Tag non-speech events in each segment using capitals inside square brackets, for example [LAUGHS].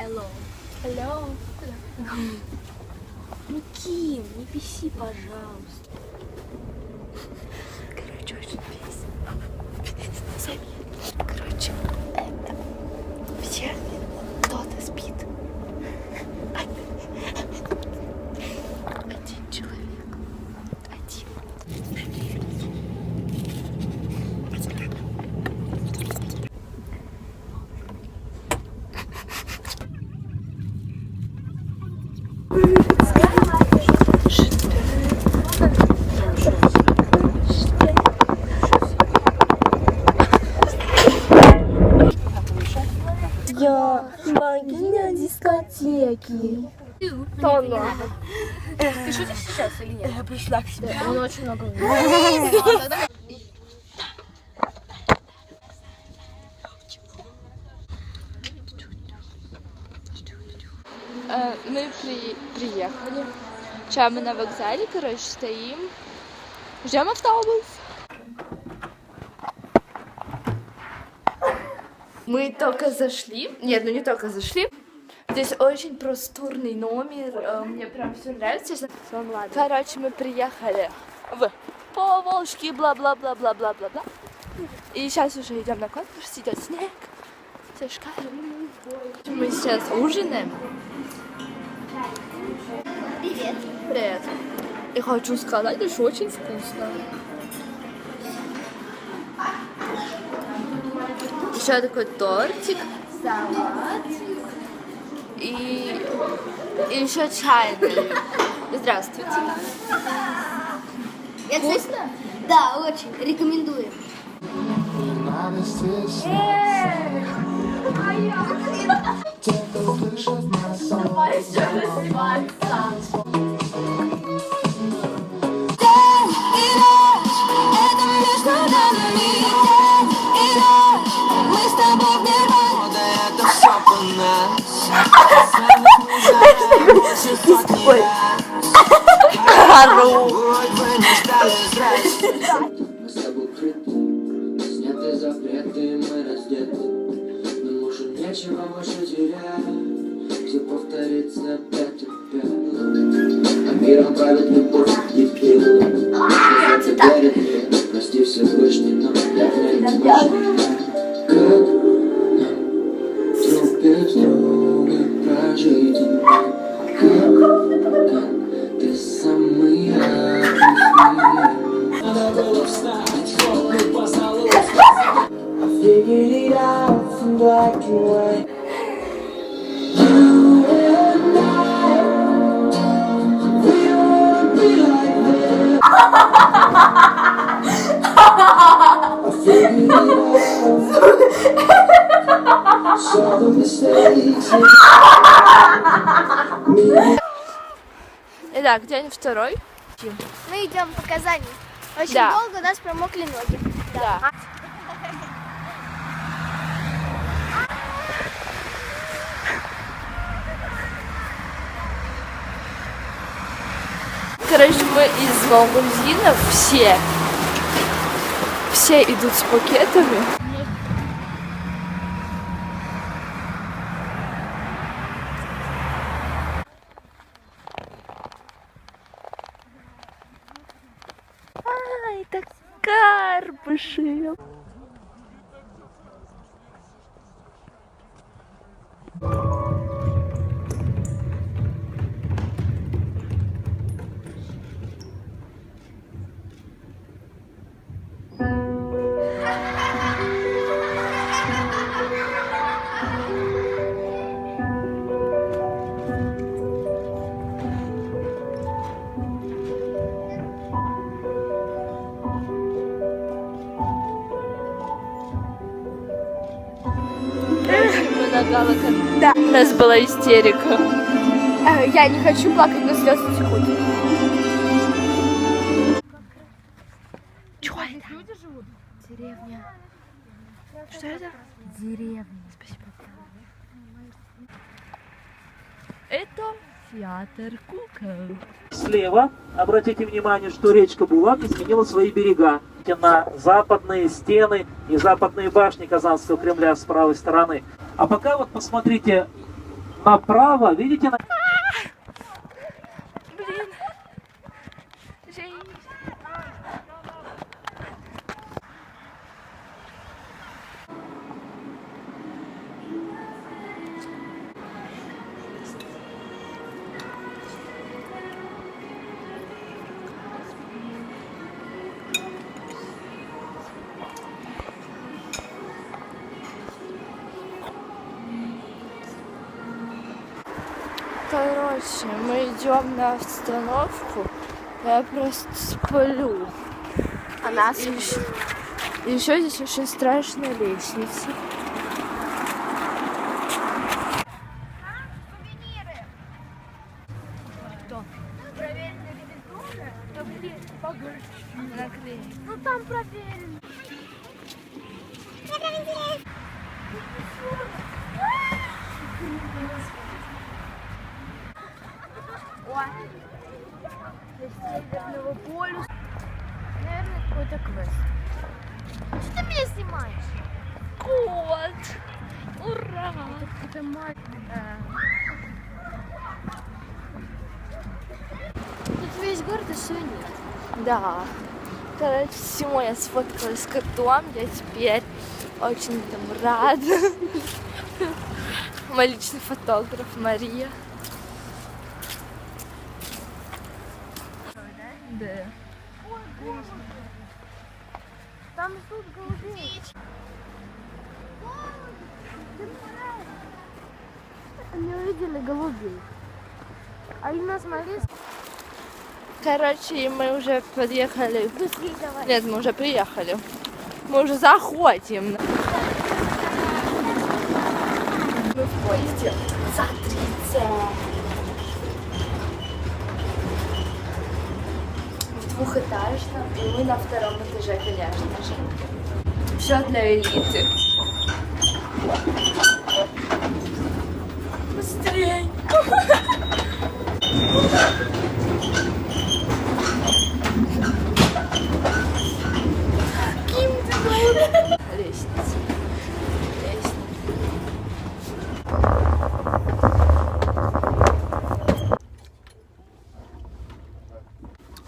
Hello. Hello. Ну, Ким, не писи, пожалуйста. Короче, очень весело. Заметь. Я богиня дискотеки. Тонна. Ты шутишь сейчас или нет? Я пришла к себе. Он очень много [LAUGHS] Мы при... приехали. Сейчас мы на вокзале, короче, стоим. Ждем автобус. Мы только зашли. Нет, ну не только зашли. Здесь очень просторный номер. э, Мне прям все нравится. Короче, мы приехали в Поволжье, бла-бла-бла-бла-бла-бла-бла. И сейчас уже идем на конкурс, идет снег. Шикарно. Мы сейчас ужинаем. Привет. Привет. И хочу сказать, что очень вкусно. Еще такой тортик, салат и, и еще чай. Здравствуйте. Я, кстати, да, очень. Рекомендую. Надо крыты, сняты запреты, мы раздеты. Но может нечего больше терять Все повторится опять опять. А миром правит любовь и пил Сердце верит мне, прости Всевышний, но я в ней не нужен Как нам друг без друга прожить Как, как ты самый радостный надо было встать, хлопнуть по I figured it out from black and white. Итак, день второй. Мы идем по Казани. Очень Да. долго у нас промокли ноги. Да. Короче, мы из магазина все, все идут с пакетами. Ай, так карпыши. Гала- Да. У нас была истерика. Э, Я не хочу плакать, но слезы текут. Чё это? Люди живут? Деревня. Что это? Деревня. Спасибо. Это театр кукол. Слева, обратите внимание, что речка Булак изменила свои берега на западные стены и западные башни Казанского Кремля с правой стороны. А пока вот посмотрите направо, видите, на- Короче, мы идем на остановку. Я просто сплю. А нас? Еще, еще здесь очень страшная лестница. Ну там проверено. Северного полюса. Наверное, какой-то квест. Что ты меня снимаешь? Кот! Ура! Это мать. Тут весь город и все нет. Да. Короче, все, я сфоткалась с котом, я теперь очень там рада. [LAUGHS] Мой личный фотограф Мария. Да. Там ждут голубей. Они увидели голубей. А Алина, смотри. Короче, мы уже подъехали. Быстрее давай. Нет, мы уже приехали. Мы уже заходим. Мы в поезде за 30. В двухэтажном. И мы на втором этаже, конечно же. Все для элиты. Быстрее. Лестница. Лестница.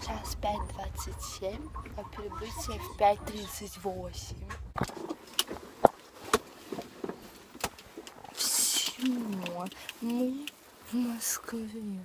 Сейчас 5.27, а прибытие в 5.38. Все, мы в Москве.